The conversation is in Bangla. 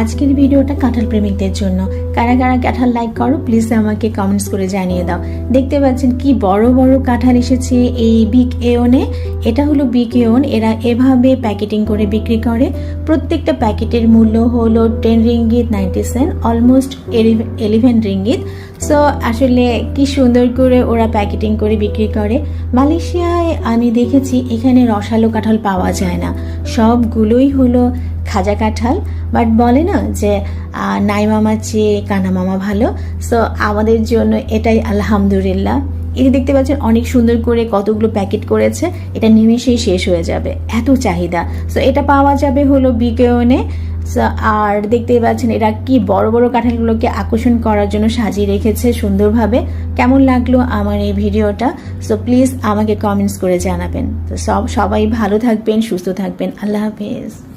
আজকের ভিডিওটা কাঁঠাল প্রেমিকদের জন্য। কারা কারা কাঁঠাল লাইক করো প্লিজ আমাকে কমেন্টস করে জানিয়ে দাও। দেখতে পাচ্ছেন কি বড় বড় কাঁঠাল এসেছে এই বিগ এওনে এটা হলো বিগ এওন এরা এভাবে প্যাকেটিং করে বিক্রি করে। প্রত্যেকটা প্যাকেটের মূল্য হলো ten ringgit ninety cent almost eleven ringgit so আসলে কি সুন্দর করে ওরা প্যাকেটিং করে বিক্রি করে। মালয়েশিয়ায় আমি দেখেছি এখানে রসালো কাঁঠাল পাওয়া যায় না। সবগুলোই হলো খাজা কাঁঠাল। বাট বলে না যে নাই মামার চেয়ে কানা মামা ভালো। সো, আমাদের জন্য এটাই আলহামদুলিল্লাহ। এই দেখতে পাচ্ছেন, অনেক সুন্দর করে কতগুলো প্যাকেট করেছে। এটা নিমেষেই শেষ হয়ে যাবে। এত চাহিদা। সো, এটা পাওয়া যাবে হলো বিকেওনে আর দেখতেই পাচ্ছেন, এরা কি বড় বড় কাঁঠালগুলোকে আকর্ষণ করার জন্য সাজিয়ে রেখেছে সুন্দরভাবে। কেমন লাগল আমার এই ভিডিওটা? সো, প্লিজ আমাকে কমেন্টস করে জানাবেন। তো, সব, সবাই ভালো থাকবেন, সুস্থ থাকবেন। আল্লাহ হাফেজ।